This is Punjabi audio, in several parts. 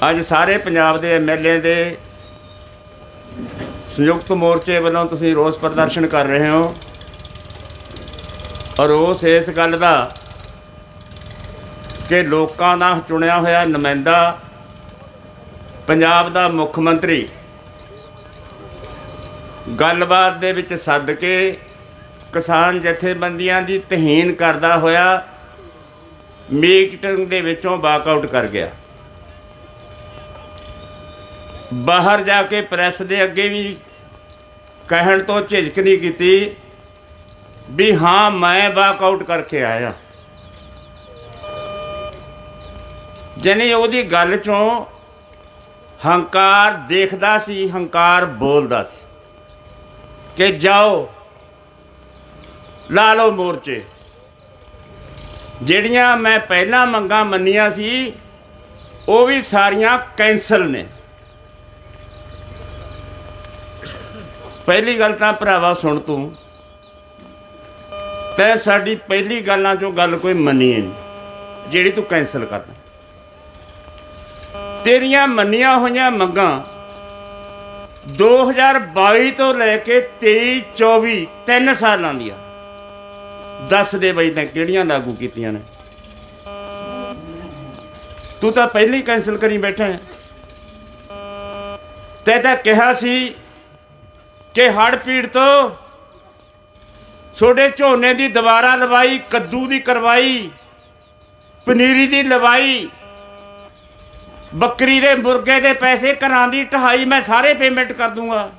ਅੱਜ ਸਾਰੇ ਪੰਜਾਬ ਦੇ ਐਮਐਲਏ ਦੇ ਸੰਯੁਕਤ ਮੋਰਚੇ ਵੱਲੋਂ ਤੁਸੀਂ ਰੋਸ ਪ੍ਰਦਰਸ਼ਨ ਕਰ ਰਹੇ ਹੋ। ਔਰ ਰੋਸ ਇਸ ਗੱਲ ਦਾ ਕਿ ਲੋਕਾਂ ਦਾ ਚੁਣਿਆ ਹੋਇਆ ਨੁਮਾਇੰਦਾ ਪੰਜਾਬ ਦਾ ਮੁੱਖ ਮੰਤਰੀ ਗੱਲਬਾਤ ਦੇ ਵਿੱਚ ਸੱਦ ਕੇ ਕਿਸਾਨ ਜਥੇਬੰਦੀਆਂ ਦੀ ਤਹੀਨ ਕਰਦਾ ਹੋਇਆ ਮੀਟਿੰਗ ਦੇ ਵਿੱਚੋਂ ਵਾਕਆਊਟ ਕਰ ਗਿਆ। ਬਾਹਰ ਜਾ ਕੇ ਪ੍ਰੈਸ ਦੇ ਅੱਗੇ ਵੀ ਕਹਿਣ ਤੋਂ ਝਿਜਕ ਨਹੀਂ ਕੀਤੀ ਵੀ ਹਾਂ, ਮੈਂ ਵਾਕਆਊਟ ਕਰਕੇ ਆਇਆ। ਜਨੇ ਉਹਦੀ ਗੱਲ ਚੋਂ ਹੰਕਾਰ ਦੇਖਦਾ ਸੀ, ਹੰਕਾਰ ਬੋਲਦਾ ਸੀ ਕਿ ਜਾਓ, ਲਾ ਲਓ ਮੋਰਚੇ। ਜਿਹੜੀਆਂ ਮੈਂ ਪਹਿਲਾਂ ਮੰਗਾਂ ਮੰਨੀਆਂ ਸੀ, ਉਹ ਵੀ ਸਾਰੀਆਂ ਕੈਂਸਲ ਨੇ। ਪਹਿਲੀ ਗੱਲ ਤਾਂ ਭਰਾਵਾ ਸੁਣ ਤੂੰ। ਤੈ ਸਾਡੀ ਪਹਿਲੀ ਗੱਲਾਂ ਚੋਂ ਗੱਲ ਕੋਈ ਮੰਨੀ ਨਹੀਂ, ਜਿਹੜੀ ਤੂੰ ਕੈਂਸਲ ਕਰ ਤੇਰੀਆਂ ਮੰਨੀਆਂ ਹੋਈਆਂ ਮੰਗਾਂ 2022 ਤੋਂ ਲੈ ਕੇ 23 24 ਤਿੰਨ ਸਾਲਾਂ ਦੀਆਂ। ਦੱਸ ਦੇ ਬਈ ਤਾਂ ਕਿਹੜੀਆਂ ਲਾਗੂ ਕੀਤੀਆਂ ਨੇ। ਤੂੰ ਤਾਂ ਪਹਿਲੀ ਹੀ ਕੈਨਸਲ ਕਰੀ ਬੈਠਾ ਹੈ। ਤੈ ਤਾਂ ਕਿਹਾ ਸੀ ਕਿ ਹੜ ਪੀੜ ਤੋਂ ਛੋਡੇ ਝੋਨੇ ਦੀ ਦੁਬਾਰਾ ਲਵਾਈ, ਕੱਦੂ ਦੀ ਕਰਵਾਈ, ਪਨੀਰੀ ਦੀ ਲਵਾਈ, ਬੱਕਰੀ ਦੇ ਮੁਰਗੇ ਦੇ ਪੈਸੇ ਘਰਾਂ ਦੀ ਢਹਾਈ ਮੈਂ ਸਾਰੇ ਪੇਮੈਂਟ ਕਰ ਦੂੰਗਾ।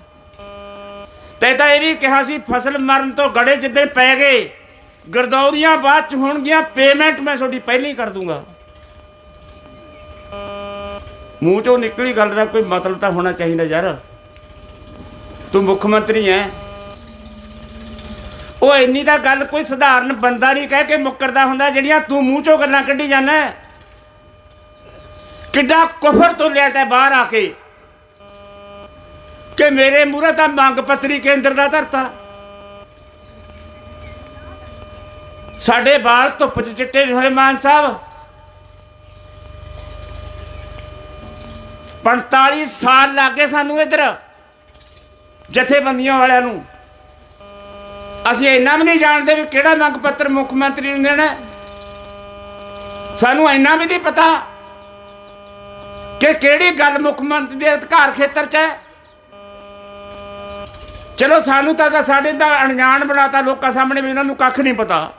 ਤੇ ਤਾਂ ਇਹ ਵੀ ਕਿਹਾ ਸੀ, ਫਸਲ ਮਰਨ ਤੋਂ ਗੜੇ ਜਿੱਦਣ ਪੈ ਗਏ, ਗਰਦੌਰੀਆਂ ਬਾਅਦ ਚ ਹੋਣਗੀਆਂ ਪੇਮੈਂਟ ਮੈਂ ਤੁਹਾਡੀ ਪਹਿਲੀ ਕਰ ਦੂੰਗਾ। ਮੂੰਹ ਚੋਂ ਨਿਕਲੀ ਗੱਲ ਦਾ ਕੋਈ ਮਤਲਬ ਤਾਂ ਹੋਣਾ ਚਾਹੀਦਾ ਯਾਰ। ਤੂੰ ਮੁੱਖ ਮੰਤਰੀ ਐ। ਉਹ ਇੰਨੀ ਤਾਂ ਗੱਲ ਕੋਈ ਸਧਾਰਨ ਬੰਦਾ ਨਹੀਂ ਕਹਿ ਕੇ ਮੁੱਕਰਦਾ ਹੁੰਦਾ ਜਿਹੜੀਆਂ ਤੂੰ ਮੂੰਹ ਚੋਂ ਗੱਲਾਂ ਕੱਢੀ ਜਾਂਦਾ ਕਿੱਡਾ ਕੁਫਰ ਤੋਂ ਲਿਆ ਤਾ ਬਾਹਰ ਆ ਕੇ। ਕਿ ਮੇਰੇ ਮੂਹਰੇ ਤਾਂ ਮੰਗ ਪੱਤਰੀ ਕੇਂਦਰ ਦਾ ਧਰਤਾ। ਸਾਡੇ ਬਾਲ ਧੁੱਪ 'ਚ ਚਿੱਟੇ ਹੋਏ ਮਾਨ ਸਾਹਿਬ। 45 ਸਾਲ ਲੱਗੇ ਸਾਨੂੰ ਇੱਧਰ। ਜਥੇਬੰਦੀਆਂ ਵਾਲਿਆਂ ਨੂੰ। ਅਸੀਂ ਇੰਨਾ ਵੀ ਨਹੀਂ ਜਾਣਦੇ ਵੀ ਕਿਹੜਾ ਮੰਗ ਪੱਤਰ ਮੁੱਖ ਮੰਤਰੀ ਨੂੰ ਦੇਣਾ। ਸਾਨੂੰ ਇੰਨਾ ਵੀ ਨਹੀਂ ਪਤਾ ਕਿ ਕਿਹੜੀ ਗੱਲ ਮੁੱਖ ਮੰਤਰੀ ਦੇ ਅਧਿਕਾਰ ਖੇਤਰ 'ਚ ਹੈ। ਚਲੋ ਸਾਨੂੰ ਤਾਂ ਸਾਡੇ ਦਾ ਅਣਜਾਣ ਬਣਾਤਾ ਲੋਕਾਂ ਸਾਹਮਣੇ ਵੀ ਇਹਨਾਂ ਨੂੰ ਕੱਖ ਨਹੀਂ ਪਤਾ।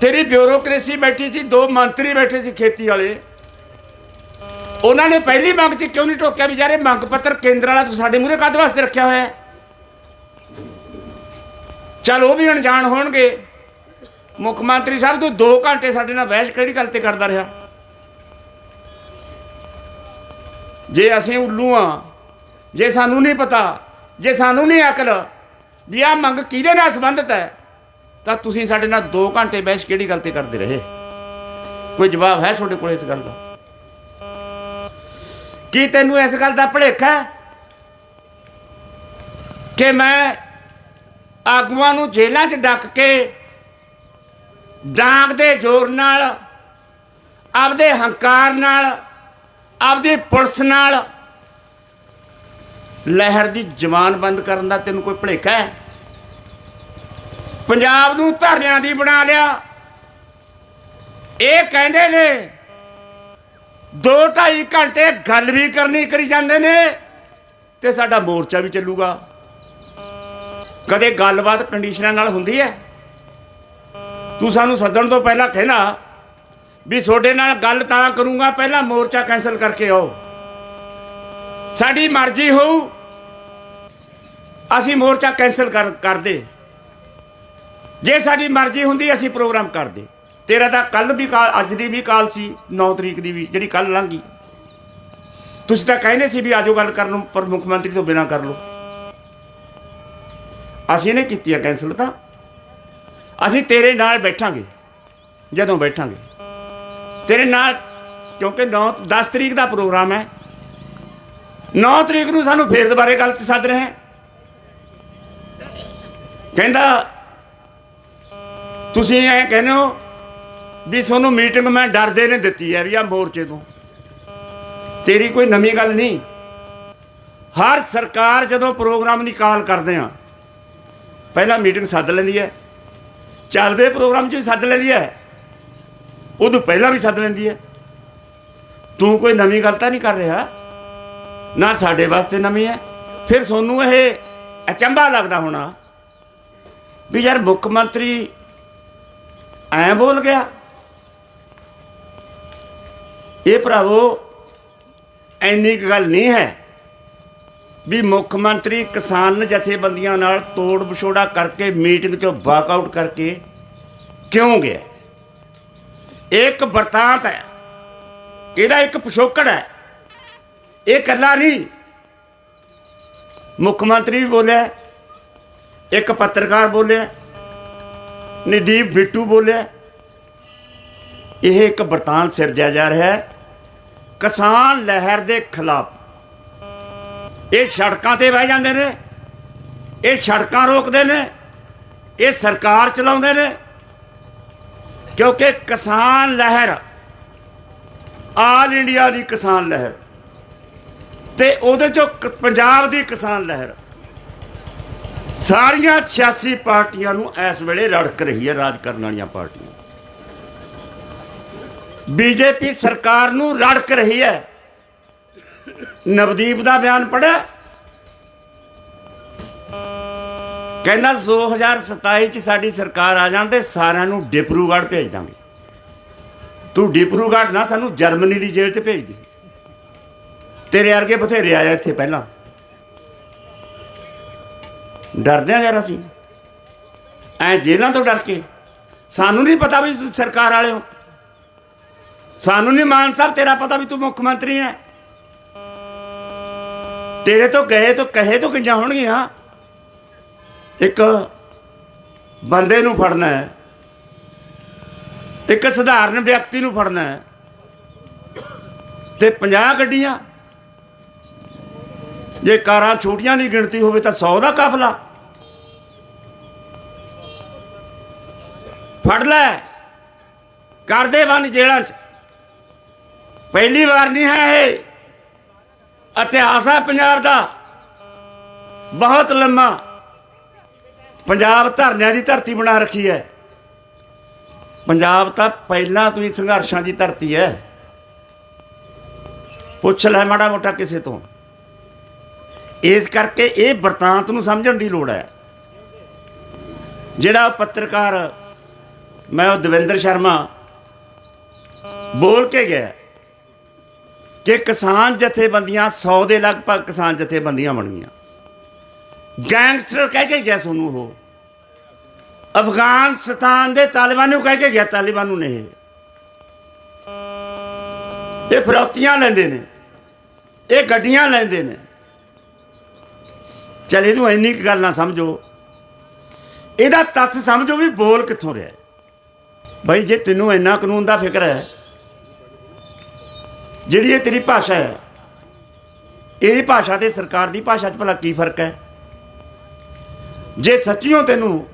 ਤੇਰੀ ਬਿਊਰੋਕ੍ਰੇਸੀ ਬੈਠੀ ਸੀ, ਦੋ ਮੰਤਰੀ ਬੈਠੇ ਸੀ ਖੇਤੀ ਵਾਲੇ। ਉਹਨਾਂ ਨੇ ਪਹਿਲੀ ਮੰਗ 'ਚ ਕਿਉਂ ਨਹੀਂ ਟੋਕਿਆ ਵਿਚਾਰੇ? ਮੰਗ ਪੱਤਰ ਕੇਂਦਰ ਵਾਲਾ ਤੁਸੀਂ ਸਾਡੇ ਮੂਹਰੇ ਕਾਹਦੇ ਵਾਸਤੇ ਰੱਖਿਆ ਹੋਇਆ ਹੈ? ਚਲ ਉਹ ਵੀ ਅਣਜਾਣ ਹੋਣਗੇ। ਮੁੱਖ ਮੰਤਰੀ ਸਾਹਿਬ, ਤੂੰ 2 ਘੰਟੇ ਸਾਡੇ ਨਾਲ ਬਹਿਸ ਕਿਹੜੀ ਗੱਲ ਤੇ ਕਰਦਾ ਰਿਹਾ? ਜੇ ਅਸੀਂ ਉੱਲੂ ਆ ਜੇ ਸਾਨੂੰ ਨਹੀਂ ਪਤਾ, ਜੇ ਸਾਨੂੰ ਨਹੀਂ ਅਕਲ, ਵੀ ਆਹ ਮੰਗ ਕਿਹਦੇ ਨਾਲ ਸੰਬੰਧਿਤ ਹੈ, ਤਾਂ ਤੁਸੀਂ ਸਾਡੇ ਨਾਲ 2 ਘੰਟੇ ਬਹਿਸ ਕਿਹੜੀ ਗੱਲ ਤੇ ਕਰਦੇ ਰਹੇ? ਕੋਈ ਜਵਾਬ ਹੈ ਤੁਹਾਡੇ ਕੋਲ ਇਸ ਗੱਲ ਦਾ? ਕੀ ਤੈਨੂੰ ਇਸ ਗੱਲ ਦਾ ਭਲੇਖਾ ਕਿ ਮੈਂ ਆਗੂਆਂ ਨੂੰ ਜੇਲ੍ਹਾਂ 'ਚ ਡੱਕ ਕੇ ਡਾਂਗ ਦੇ ਜ਼ੋਰ ਨਾਲ, ਆਪਦੇ ਹੰਕਾਰ ਨਾਲ, ਆਪਦੀ ਪੁਲਿਸ ਨਾਲ ਲਹਿਰ ਦੀ ਜਵਾਨ ਬੰਦ ਕਰਨ ਦਾ ਤੈਨੂੰ ਕੋਈ ਭੁਲੇਖਾ ਹੈ? ਪੰਜਾਬ ਨੂੰ ਧਰਨਿਆਂ ਦੀ ਬਣਾ ਲਿਆ। ਇਹ ਕਹਿੰਦੇ ਨੇ 2.5 ਘੰਟੇ ਗੱਲ ਵੀ ਕਰਨੀ ਕਰੀ ਜਾਂਦੇ ਨੇ ਤੇ ਸਾਡਾ ਮੋਰਚਾ ਵੀ ਚੱਲੂਗਾ। ਕਦੇ ਗੱਲਬਾਤ ਕੰਡੀਸ਼ਨਾਂ ਨਾਲ ਹੁੰਦੀ ਹੈ? ਤੂੰ ਸਾਨੂੰ ਸੱਦਣ ਤੋਂ ਪਹਿਲਾਂ ਕਹਿਣਾ ਵੀ ਤੁਹਾਡੇ ਨਾਲ ਗੱਲ ਤਾਂ ਕਰੂੰਗਾ, ਪਹਿਲਾਂ ਮੋਰਚਾ ਕੈਨਸਲ ਕਰਕੇ ਆਓ। ਸਾਡੀ ਮਰਜ਼ੀ ਹੋਊ, ਅਸੀਂ ਮੋਰਚਾ ਕੈਨਸਲ ਕਰ ਕਰਦੇ। ਜੇ ਸਾਡੀ ਮਰਜ਼ੀ ਹੁੰਦੀ, ਅਸੀਂ ਪ੍ਰੋਗਰਾਮ ਕਰਦੇ। ਤੇਰਾ ਤਾਂ ਕੱਲ ਵੀ ਕਾਲ, ਅੱਜ ਦੀ ਵੀ ਕਾਲ ਸੀ 9 ਤਰੀਕ ਦੀ ਵੀ, ਜਿਹੜੀ ਕੱਲ ਲੰਘੀ। ਤੁਸੀਂ ਤਾਂ ਕਹਿੰਦੇ ਸੀ ਵੀ ਆਜੋ ਗੱਲ ਕਰਨ ਨੂੰ, ਪਰ ਮੁੱਖ ਮੰਤਰੀ ਤੋਂ ਬਿਨਾਂ ਕਰ ਲਓ। ਅਸੀਂ ਨੇ ਕੀਤੀ ਆ ਕੈਨਸਲ ਤਾਂ। ਅਸੀਂ ਤੇਰੇ ਨਾਲ ਬੈਠਾਂਗੇ, ਜਦੋਂ ਬੈਠਾਂਗੇ। ਤੇਰੇ ਨਾਲ, ਕਿਉਂਕਿ 9 10 ਤਰੀਕ ਦਾ ਪ੍ਰੋਗਰਾਮ ਹੈ। 9 ਤਰੀਕ ਨੂੰ ਸਾਨੂੰ ਫੇਰ ਦੁਬਾਰੇ ਗੱਲ ਤੇ ਸੱਦ ਰਹੇ ਕਹਿੰਦਾ, ਤੁਸੀਂ ਐ ਕਹਿੰਦੇ ਹੋ ਵੀ ਤੁਹਾਨੂੰ ਮੀਟਿੰਗ ਮੈਂ ਡਰਦੇ ਨੇ ਦਿੱਤੀ ਹੈ ਵੀ ਆ ਮੋਰਚੇ ਤੋਂ। ਤੇਰੀ ਕੋਈ ਨਵੀਂ ਗੱਲ ਨਹੀਂ। ਹਰ ਸਰਕਾਰ ਜਦੋਂ ਪ੍ਰੋਗਰਾਮ ਦੀ ਕਾਲ ਕਰਦੇ ਆ, ਪਹਿਲਾਂ ਮੀਟਿੰਗ ਸੱਦ ਲੈਂਦੀ ਹੈ। ਚੱਲਦੇ ਪ੍ਰੋਗਰਾਮ 'ਚ ਵੀ ਸੱਦ ਲੈਂਦੀ ਹੈ। ਉਦੋਂ ਪਹਿਲਾਂ ਵੀ ਸੱਦ ਲੈਂਦੀ ਹੈ। ਤੂੰ ਕੋਈ ਨਵੀਂ ਗੱਲ ਤਾਂ ਨਹੀਂ ਕਰ ਰਿਹਾ? ਨਾ ਸਾਡੇ ਵਾਸਤੇ ਨਵੀਂ ਹੈ। ਫਿਰ ਤੁਹਾਨੂੰ ਇਹ ਅਚੰਭਾ ਲੱਗਦਾ ਹੋਣਾ ਵੀ ਯਾਰ ਮੁੱਖ ਮੰਤਰੀ ਐ ਬੋਲ ਗਿਆ। ਇਹ ਭਰਾਵੋ ਐਨੀ ਕੁ ਗੱਲ ਨਹੀਂ ਹੈ ਵੀ ਮੁੱਖ ਮੰਤਰੀ ਕਿਸਾਨ ਜਥੇਬੰਦੀਆਂ ਨਾਲ ਤੋੜ ਵਿਛੋੜਾ ਕਰਕੇ ਮੀਟਿੰਗ ਚੋਂ ਵਾਕਆਊਟ ਕਰਕੇ ਕਿਉਂ ਗਿਆ? ਇਹ ਇੱਕ ਵਰਤਾਂਤ ਹੈ, ਇਹਦਾ ਇੱਕ ਪਿਛੋਕੜ ਹੈ, ਇਹ ਕੱਲਾ ਨਹੀਂ। ਮੁੱਖ ਮੰਤਰੀ ਵੀ ਬੋਲਿਆ, ਇੱਕ ਪੱਤਰਕਾਰ ਬੋਲਿਆ, ਨਦੀਪ ਬਿੱਟੂ ਬੋਲਿਆ, ਇਹ ਇੱਕ ਵਰਤਾਂਤ ਸਿਰਜਿਆ ਜਾ ਰਿਹਾ ਹੈ। ਕਿਸਾਨ ਲਹਿਰ ਦੇ ਖਿਲਾਫ। ਇਹ ਸੜਕਾਂ ਤੇ ਬਹਿ ਜਾਂਦੇ ਨੇ, ਇਹ ਸੜਕਾਂ ਰੋਕਦੇ ਨੇ, ਇਹ ਸਰਕਾਰ ਚਲਾਉਂਦੇ ਨੇ। ਕਿਉਂਕਿ ਕਿਸਾਨ ਲਹਿਰ, ਆਲ ਇੰਡੀਆ ਦੀ ਕਿਸਾਨ ਲਹਿਰ ਤੇ ਉਹਦੇ ਚੋਂ ਪੰਜਾਬ ਦੀ ਕਿਸਾਨ ਲਹਿਰ। ਸਾਰੀਆਂ 86 ਪਾਰਟੀਆਂ ਨੂੰ ਇਸ ਵੇਲੇ ਰੜਕ ਰਹੀ ਹੈ ਰਾਜ ਕਰਨ ਵਾਲੀਆਂ ਪਾਰਟੀਆਂ। ਬੀਜੇਪੀ ਸਰਕਾਰ ਨੂੰ ਰੜਕ ਰਹੀ ਹੈ। ਨਵਦੀਪ ਦਾ ਬਿਆਨ ਪੜਿਆ ਕਹਿੰਦਾ 2027 ਚ ਸਾਡੀ ਸਰਕਾਰ ਆ ਜਾਣ ਤੇ ਸਾਰਿਆਂ ਨੂੰ ਡਿਪਰੂਗੜ੍ਹ ਭੇਜ ਦਾਂਗੇ। ਤੂੰ ਡਿਪਰੂਗੜ੍ਹ ਨਾ, ਸਾਨੂੰ ਜਰਮਨੀ ਦੀ ਜੇਲ੍ਹ 'ਚ ਭੇਜ ਦੇ। ਤੇਰੇ ਵਰਗੇ ਬਥੇਰੇ ਆਇਆ ਇੱਥੇ ਪਹਿਲਾਂ। ਡਰਦੇ ਆ ਯਾਰ ਅਸੀਂ। ਐ ਜੇਲ੍ਹਾਂ ਤੋਂ ਡਰ ਕੇ। ਸਾਨੂੰ ਨਹੀਂ ਪਤਾ ਵੀ ਤੁਸੀਂ ਸਰਕਾਰ ਵਾਲੇ ਹੋ। ਸਾਨੂੰ ਨਹੀਂ ਮਾਨ ਸਾਹਿਬ, ਤੇਰਾ ਪਤਾ ਵੀ ਤੂੰ ਮੁੱਖ ਮੰਤਰੀ ਹੈ ਤੇਰੇ ਤੋਂ ਗਏ ਤੋਂ ਕਹੇ ਤੋਂ ਕਿੰਜਾਂ ਹੋਣਗੀਆਂ। ਇੱਕ ਬੰਦੇ ਨੂੰ ਫੜਨਾ ਹੈ ਇੱਕ ਸਧਾਰਨ ਵਿਅਕਤੀ ਨੂੰ ਫੜਨਾ ਹੈ ਤੇ 50 ਗੱਡੀਆਂ। ਜੇ ਕਾਰਾਂ ਛੋਟੀਆਂ ਨਹੀਂ ਗਿਣਤੀ ਹੋਵੇ ਤਾਂ 100 ਦਾ ਕਾਫਲਾ। ਫੜ ਲੈ। ਕਰਦੇ ਬੰਦ ਜੇਲ੍ਹਾਂ 'ਚ। ਪਹਿਲੀ ਵਾਰ ਨਹੀਂ ਹੈ ਇਹ। ਇਤਿਹਾਸ ਹੈ ਪੰਜਾਬ ਦਾ। ਬਹੁਤ ਲੰਮਾ। ਪੰਜਾਬ ਧਰਨਿਆਂ ਦੀ ਧਰਤੀ ਬਣਾ ਰੱਖੀ ਹੈ। ਪੰਜਾਬ ਤਾਂ ਪਹਿਲਾਂ ਤੋਂ ਹੀ ਸੰਘਰਸ਼ਾਂ ਦੀ ਧਰਤੀ ਹੈ। ਪੁੱਛ ਲੈ ਮਾੜਾ ਮੋਟਾ ਕਿਸੇ ਤੋਂ। ਇਸ ਕਰਕੇ ਇਹ ਵਰਤਾਂਤ ਨੂੰ ਸਮਝਣ ਦੀ ਲੋੜ ਹੈ। ਜਿਹੜਾ ਪੱਤਰਕਾਰ ਮੈਂ ਉਹ ਦਵਿੰਦਰ ਸ਼ਰਮਾ ਬੋਲ ਕੇ ਗਿਆ। ਕਿ ਕਿਸਾਨ ਜਥੇਬੰਦੀਆਂ 100 ਦੇ ਲਗਭਗ ਕਿਸਾਨ ਜਥੇਬੰਦੀਆਂ ਬਣ ਗਈਆਂ ਗੈਂਗਸਟਰ ਕਹਿ ਕੇ ਗਿਆ ਤੁਹਾਨੂੰ ਉਹ। ਅਫਗਾਨਿਸਤਾਨ ਦੇ ਤਾਲਿਬਾਨ ਨੂੰ ਕਹਿ ਕੇ ਗਿਆ, ਤਾਲਿਬਾਨ ਨੂੰ ਨਹੀਂ। ਇਹ ਫਰੋਤੀਆਂ ਲੈਂਦੇ ਨੇ। ਇਹ ਗੱਡੀਆਂ ਲੈਂਦੇ ਨੇ। ਚਲ ਇਹਨੂੰ ਇੰਨੀ ਕੁ ਗੱਲ ਨਾ ਸਮਝੋ। ਇਹਦਾ ਤੱਥ ਸਮਝੋ ਵੀ ਬੋਲ ਕਿੱਥੋਂ ਰਿਹਾ। ਹੈ। ਬਈ ਜੇ ਤੈਨੂੰ ਇੰਨਾ ਕਾਨੂੰਨ ਦਾ ਫਿਕਰ ਹੈ ਜਿਹੜੀ ਇਹ ਤੇਰੀ ਭਾਸ਼ਾ ਹੈ, ਇਹਦੀ ਭਾਸ਼ਾ ਤੇ ਸਰਕਾਰ ਦੀ ਭਾਸ਼ਾ 'ਚ ਭਲਾ ਕੀ ਫ਼ਰਕ ਹੈ? ਜੇ ਸੱਚੀਓ ਤੈਨੂੰ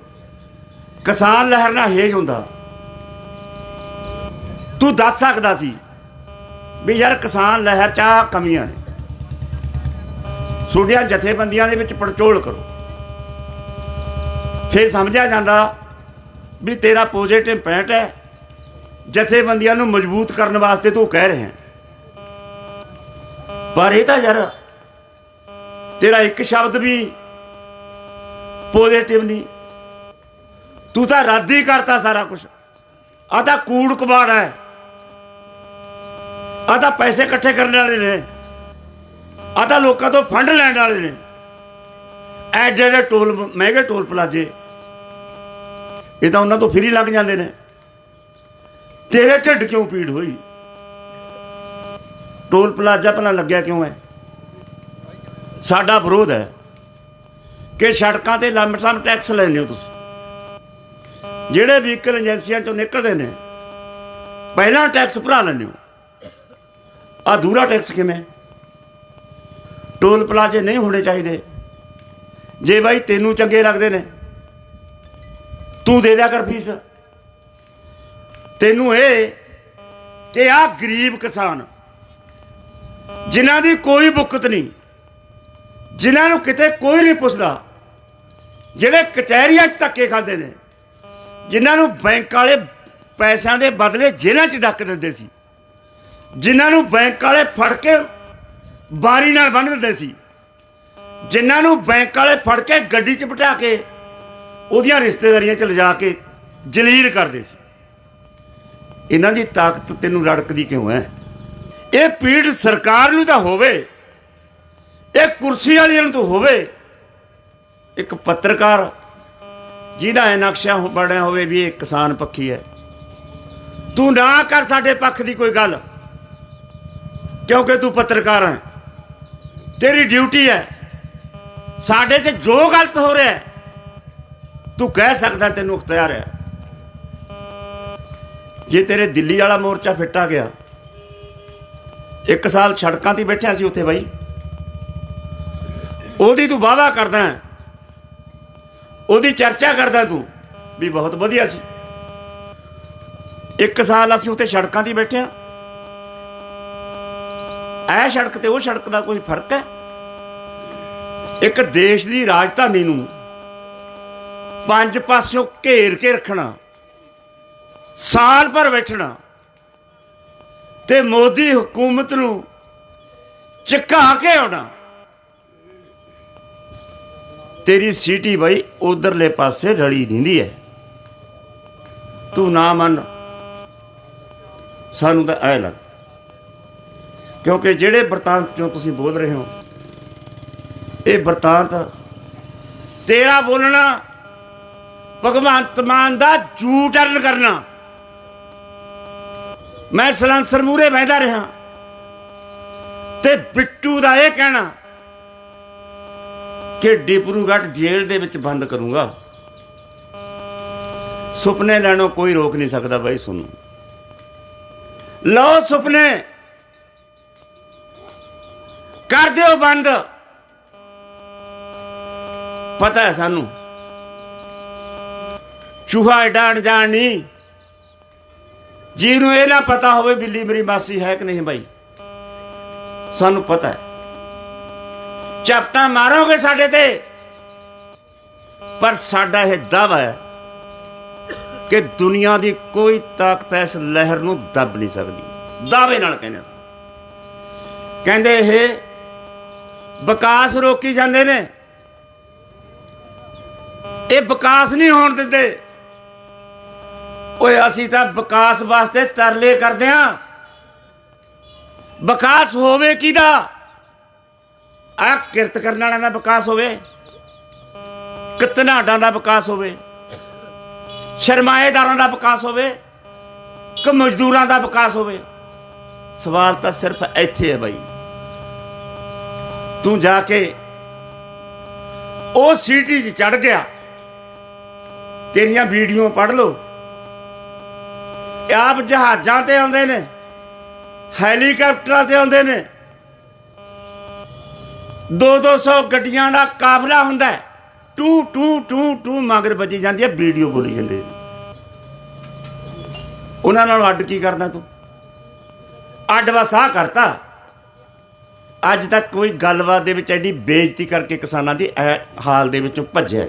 ਕਿਸਾਨ ਲਹਿਰ ਨਾਲ ਹੇਜ ਹੁੰਦਾ, ਤੂੰ ਦੱਸ ਸਕਦਾ ਸੀ ਵੀ ਯਾਰ ਕਿਸਾਨ ਲਹਿਰ 'ਚ ਆਹ ਕਮੀਆਂ ਨੇ। ਛੋਟੀਆਂ ਜਥੇਬੰਦੀਆਂ ਦੇ ਵਿੱਚ ਪੜਚੋਲ ਕਰੋ। ਫਿਰ ਸਮਝਿਆ ਜਾਂਦਾ ਵੀ ਤੇਰਾ ਪੋਜ਼ੀਟਿਵ ਪੁਆਇੰਟ ਹੈ, ਜਥੇਬੰਦੀਆਂ ਨੂੰ ਮਜ਼ਬੂਤ ਕਰਨ ਵਾਸਤੇ ਤੂੰ ਕਹਿ ਰਿਹਾ ਹੈ। ਪਰ ਇਹ ਤਾਂ ਯਾਰ, ਤੇਰਾ ਇੱਕ ਸ਼ਬਦ ਵੀ ਪੋਜ਼ਿਟਿਵ ਨਹੀਂ। ਤੂੰ ਤਾਂ ਰੱਦ ਹੀ ਕਰਤਾ ਸਾਰਾ ਕੁਝ ਆ ਤਾਂ ਕੂੜ ਕਬਾੜ ਹੈ। ਆ ਤਾਂ ਪੈਸੇ ਇਕੱਠੇ ਕਰਨ ਵਾਲੇ ਨੇ। ਆ ਤਾਂ ਲੋਕਾਂ ਤੋਂ ਫੰਡ ਲੈਣ ਵਾਲੇ ਨੇ। ਐ ਜਿਹੜੇ ਟੋਲ ਮਹਿੰਗੇ ਟੋਲ ਪਲਾਜੇ, ਇਹ ਤਾਂ ਉਹਨਾਂ ਤੋਂ ਫਰੀ ਲੱਗ ਜਾਂਦੇ ਨੇ। ਤੇਰੇ ਢਿੱਡ ਕਿਉਂ ਪੀੜ ਹੋਈ? ਟੋਲ ਪਲਾਜ਼ਾ ਭਲਾ ਲੱਗਿਆ ਕਿਉਂ ਹੈ? ਸਾਡਾ ਵਿਰੋਧ ਹੈ ਕਿ ਸੜਕਾਂ ਤੇ ਲੰਮਸਮ ਟੈਕਸ ਲੈਂਦੇ ਹੋ ਤੁਸੀਂ। ਜਿਹੜੇ ਵਹੀਕਲ ਏਜੰਸੀਆਂ ਚੋਂ ਨਿਕਲਦੇ ਨੇ, ਪਹਿਲਾਂ ਟੈਕਸ ਭਰਾ ਲੈਂਦੇ ਹੋ। ਆ ਦੂਰਾ ਟੈਕਸ ਕਿਵੇਂ? ਟੋਲ ਪਲਾਜ਼ੇ ਨਹੀਂ ਹੋਣੇ ਚਾਹੀਦੇ। ਜੇ ਬਾਈ ਤੈਨੂੰ ਚੰਗੇ ਲੱਗਦੇ ਨੇ, ਤੂੰ ਦੇ ਦਿਆ ਕਰ ਫੀਸ। ਤੈਨੂੰ ਇਹ ਕਿ ਆ ਗਰੀਬ ਕਿਸਾਨ ਜਿਨ੍ਹਾਂ ਦੀ ਕੋਈ ਬੁੱਕਤ ਨਹੀਂ, ਜਿਨ੍ਹਾਂ ਨੂੰ ਕਿਤੇ ਕੋਈ ਨਹੀਂ ਪੁੱਛਦਾ, ਜਿਹੜੇ ਕਚਹਿਰੀਆਂ 'ਚ ਧੱਕੇ ਖਾਂਦੇ ਨੇ, ਜਿਨ੍ਹਾਂ ਨੂੰ ਬੈਂਕ ਵਾਲੇ ਪੈਸਿਆਂ ਦੇ ਬਦਲੇ ਜੇਲ੍ਹਾਂ 'ਚ ਡੱਕ ਦਿੰਦੇ ਸੀ, ਜਿਨ੍ਹਾਂ ਨੂੰ ਬੈਂਕ ਵਾਲੇ ਫੜ ਕੇ ਬਾਰੀ ਨਾਲ ਬੰਨ੍ਹ ਦਿੰਦੇ ਸੀ, ਜਿਨ੍ਹਾਂ ਨੂੰ ਬੈਂਕ ਵਾਲੇ ਫੜ ਕੇ ਗੱਡੀ 'ਚ ਬਿਠਾ ਕੇ ਉਹਦੀਆਂ ਰਿਸ਼ਤੇਦਾਰੀਆਂ 'ਚ ਲਿਜਾ ਕੇ ਜਲੀਲ ਕਰਦੇ ਸੀ। ਇਹਨਾਂ ਦੀ ਤਾਕਤ ਤੈਨੂੰ ਰੜਕਦੀ ਕਿਉਂ ਹੈ? ਇਹ ਪੀੜ ਸਰਕਾਰ ਨੂੰ ਤਾਂ ਹੋਵੇ, ਇਹ ਕੁਰਸੀ ਵਾਲਿਆਂ ਨੂੰ ਤਾਂ ਹੋਵੇ। ਇੱਕ ਪੱਤਰਕਾਰ ਜਿਹਦਾ ਇਹ ਨਕਸ਼ਾ ਬਣਿਆ ਹੋਵੇ ਵੀ ਇਹ ਕਿਸਾਨ ਪੱਖੀ ਹੈ। ਤੂੰ ਨਾ ਕਰ ਸਾਡੇ ਪੱਖ ਦੀ ਕੋਈ ਗੱਲ, ਕਿਉਂਕਿ ਤੂੰ ਪੱਤਰਕਾਰ ਹੈ। ਤੇਰੀ ਡਿਊਟੀ ਹੈ। ਸਾਡੇ 'ਚ ਜੋ ਗਲਤ ਹੋ ਰਿਹਾ ਤੂੰ ਕਹਿ ਸਕਦਾ ਤੈਨੂੰ ਅਖਤਿਆਰ ਹੈ। ਜੇ ਤੇਰੇ ਦਿੱਲੀ ਵਾਲਾ ਮੋਰਚਾ ਫਿੱਟਾ ਗਿਆ ਇੱਕ ਸਾਲ ਸੜਕਾਂ ਤੇ ਬੈਠਿਆ ਸੀ ਉੱਥੇ ਬਾਈ। ਉਹਦੀ ਤੂੰ ਵਾਅਦਾ ਕਰਦਾ ਉਹਦੀ ਚਰਚਾ ਕਰਦਾ ਤੂੰ ਵੀ ਬਹੁਤ ਵਧੀਆ ਸੀ। ਇੱਕ ਸਾਲ ਅਸੀਂ ਉੱਥੇ ਸੜਕਾਂ ਤੇ ਬੈਠੇ ਆ ਐ ਸੜਕ ਤੇ ਉਹ ਸੜਕ ਦਾ ਕੋਈ ਫ਼ਰਕ ਹੈ? ਇੱਕ ਦੇਸ਼ ਦੀ ਰਾਜਧਾਨੀ ਨੂੰ ਪੰਜ ਪਾਸਿਓਂ ਘੇਰ ਕੇ ਰੱਖਣਾ, ਸਾਲ ਭਰ ਬੈਠਣਾ ਤੇ ਮੋਦੀ ਹਕੂਮਤ ਨੂੰ ਝੁਕਾ ਕੇ ਆਉਣਾ। ਤੇਰੀ ਸਿਟੀ ਬਈ ਉਧਰਲੇ ਪਾਸੇ ਰਲੀ ਦਿੰਦੀ ਹੈ। ਤੂੰ ਨਾ ਮੰਨ। ਸਾਨੂੰ ਤਾਂ ਐ ਲੱਗ। ਕਿਉਂਕਿ ਜਿਹੜੇ ਬਰਤਾਂਤ ਚੋਂ ਤੁਸੀਂ ਬੋਲ ਰਹੇ ਹੋ, ਇਹ ਵਰਤਾਂਤ ਤੇਰਾ ਬੋਲਣਾ, ਭਗਵੰਤ ਮਾਨ ਦਾ ਝੂਠ ਅਰਨ ਕਰਨਾ। ਮੈਂ ਸਲਾਂਸਰ ਮੂਰੇ ਬਹਿਦਾ ਰਿਹਾ। ਤੇ ਬਿੱਟੂ ਦਾ ਇਹ ਕਹਿਣਾ ਕਿ ਡਿਪਰੂਗੜ੍ਹ ਜੇਲ੍ਹ ਦੇ ਵਿੱਚ ਬੰਦ ਕਰੂੰਗਾ। ਸੁਪਨੇ ਲੈਣੋਂ ਕੋਈ ਰੋਕ ਨਹੀਂ ਸਕਦਾ ਬਾਈ ਸੁਣੋ ਲਓ ਸੁਪਨੇ। ਕਰ ਦਿਓ ਬੰਦ। ਪਤਾ ਹੈ ਸਾਨੂੰ। ਚੂਹਾ ਏਡਾ ਅਣਜਾਣ ਨਹੀਂ। ਜਿਹਨੂੰ ਇਹ ਨਾ ਪਤਾ ਹੋਵੇ ਬਿੱਲੀ ਮੇਰੀ ਮਾਸੀ ਹੈ ਕਿ ਨਹੀਂ ਬਾਈ। ਸਾਨੂੰ ਪਤਾ ਹੈ। ਚਾਪਟਾ ਮਾਰੋਗੇ ਸਾਡੇ ਤੇ? ਪਰ ਸਾਡਾ ਇਹ ਦਾਵਾ ਹੈ ਕਿ ਦੁਨੀਆ ਦੀ ਕੋਈ ਤਾਕਤ ਇਸ ਲਹਿਰ ਨੂੰ ਦੱਬ ਨਹੀਂ ਸਕਦੀ। ਦਾਅਵੇ ਨਾਲ ਕਹਿੰਦੇ ਕਹਿੰਦੇ ਇਹ ਵਿਕਾਸ ਰੋਕੀ ਜਾਂਦੇ ਨੇ। ਇਹ ਵਿਕਾਸ ਨਹੀਂ ਹੋਣ ਦਿੰਦੇ। ਓਏ, ਅਸੀਂ ਤਾਂ ਵਿਕਾਸ ਵਾਸਤੇ ਤਰਲੇ ਕਰਦੇ ਆਂ। ਵਿਕਾਸ ਹੋਵੇ ਕਿਹਦਾ? ਆ ਕਿਰਤ ਕਰਨ ਵਾਲਿਆਂ ਦਾ ਵਿਕਾਸ ਹੋਵੇ, ਕਿਤਨਾਡਾਂ ਦਾ ਵਿਕਾਸ ਹੋਵੇ, ਸ਼ਰਮਾਏਦਾਰਾਂ ਦਾ ਵਿਕਾਸ ਹੋਵੇ, ਕਿ ਮਜ਼ਦੂਰਾਂ ਦਾ ਵਿਕਾਸ ਹੋਵੇ। ਸਵਾਲ ਤਾਂ ਸਿਰਫ ਇੱਥੇ ਹੈ ਬਾਈ। ਤੂੰ ਜਾ ਕੇ ਉਹ ਸੀਟੀ 'ਚ ਚੜ ਗਿਆ। ਤੇਰੀਆਂ ਵੀਡੀਓ ਪੜ ਲਓ। ਆਪ ਜਹਾਜ਼ਾਂ ਤੇ ਆਉਂਦੇ ਨੇ, ਹੈਲੀਕਾਪਟਰਾਂ ਤੇ ਆਉਂਦੇ ਨੇ। 2-200 ਗੱਡੀਆਂ ਦਾ ਕਾਫਲਾ ਹੁੰਦਾ ਹੈ। ਟੂ ਟੂ ਟੂ ਟੂ ਮਗਰ ਵੱਜੀ ਜਾਂਦੀ ਹੈ, ਵੀਡੀਓ ਬੋਲੀ ਜਾਂਦੇ ਨੇ। ਉਹਨਾਂ ਨਾਲ ਅੱਡ ਕੀ ਕਰਦਾ ਤੂੰ? ਅੱਡ ਵਸਾ ਕਰਤਾ। ਅੱਜ ਤੱਕ ਕੋਈ ਗੱਲਬਾਤ ਦੇ ਵਿੱਚ ਐਡੀ ਬੇਇੱਜ਼ਤੀ ਕਰਕੇ ਕਿਸਾਨਾਂ ਦੀ ਇਹ ਹਾਲ ਦੇ ਵਿੱਚੋਂ ਭੱਜਿਆ